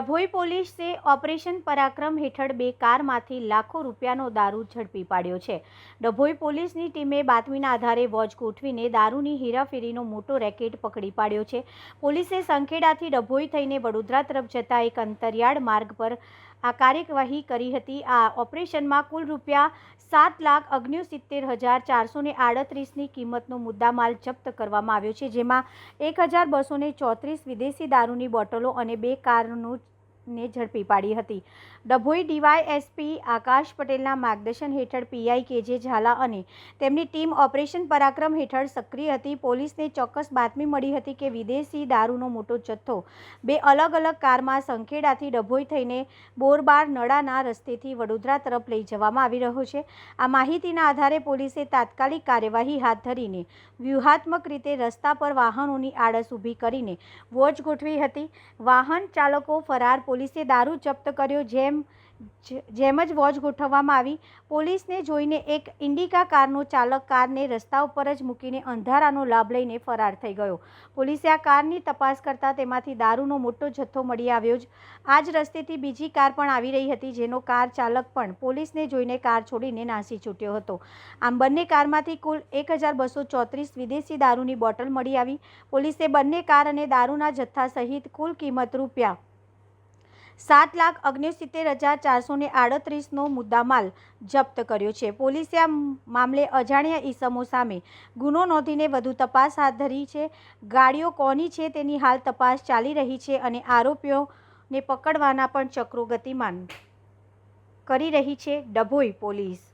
ડભોઈ પોલીસે ઓપરેશન પરાક્રમ હેઠળ બે કારમાંથી લાખો રૂપિયાનો દારૂ ઝડપી પાડ્યો છે. ડભોઈ પોલીસની ટીમે બાતમીના આધારે વોચ ગોઠવીને દારૂની હેરાફેરીનો મોટો રેકેટ પકડી પાડ્યો છે. પોલીસે સંખેડાથી ડભોઈ થઈને વડોદરા તરફ જતા એક અંતરિયાળ માર્ગ પર આ કાર્યવાહી કરી હતી. આ ઓપરેશનમાં કુલ રૂપિયા સાત લાખ અગ્નિસિત્તેર હજાર ચારસો ને આડત્રીસની કિંમતનો મુદ્દામાલ જપ્ત કરવામાં આવ્યો છે, જેમાં એક હજાર બસો ચોત્રીસ વિદેશી દારૂની બોટલો અને બે કારનું ને ઝડપી પાડી હતી. ડભોઈ ડીવાયએસપી આકાશ પટેલના માર્ગદર્શન હેઠળ પીઆઈ કેજે ઝાલા અને તેમની ટીમ ઓપરેશન પરાક્રમ હેઠળ સક્રિય હતી. પોલીસને ચોક્કસ બાતમી મળી હતી કે વિદેશી દારૂનો મોટો જથ્થો બે અલગ અલગ કારમાં સંખેડાથી ડભોઈ થઈને બોરબાર નડાના રસ્તેથી વડોદરા તરફ લઈ જવામાં આવી રહ્યો છે. આ માહિતીના આધારે પોલીસે તાત્કાલિક કાર્યવાહી હાથ ધરીને વ્યૂહાત્મક રીતે રસ્તા પર વાહનોની આડસ ઊભી કરીને વોચ ગોઠવી હતી. વાહન ચાલકો ફરાર પોલીસે દારૂ જપ્ત કર્યો જેમ જેમ જ વોચ ગોઠવવામાં આવી. પોલીસને જોઈને એક ઇન્ડિકા કારનો ચાલક કારને રસ્તા ઉપર જ મૂકીને અંધારાનો લાભ લઈને ફરાર થઈ ગયો. પોલીસે આ કારની તપાસ કરતાં તેમાંથી દારૂનો મોટો જથ્થો મળી આવ્યો જ. આ જ રસ્તેથી બીજી કાર પણ આવી રહી હતી જેનો કાર ચાલક પણ પોલીસને જોઈને કાર છોડીને નાસી છૂટ્યો હતો. આમ બંને કારમાંથી કુલ એક હજાર બસો ચોત્રીસ વિદેશી દારૂની બોટલ મળી આવી. પોલીસે બંને કાર અને દારૂના જથ્થા સહિત કુલ કિંમત રૂપિયા સાત લાખ અગ્નિસિત્તેર હજાર ચારસો ને આડત્રીસનો મુદ્દામાલ જપ્ત કર્યો છે. પોલીસે આ મામલે અજાણ્યા ઈસમો સામે ગુનો નોંધીને વધુ તપાસ હાથ ધરી છે. ગાડીઓ કોની છે તેની હાલ તપાસ ચાલી રહી છે અને આરોપીઓને પકડવાના પણ ચક્રો ગતિમાન કરી રહી છે ડભોઈ પોલીસ.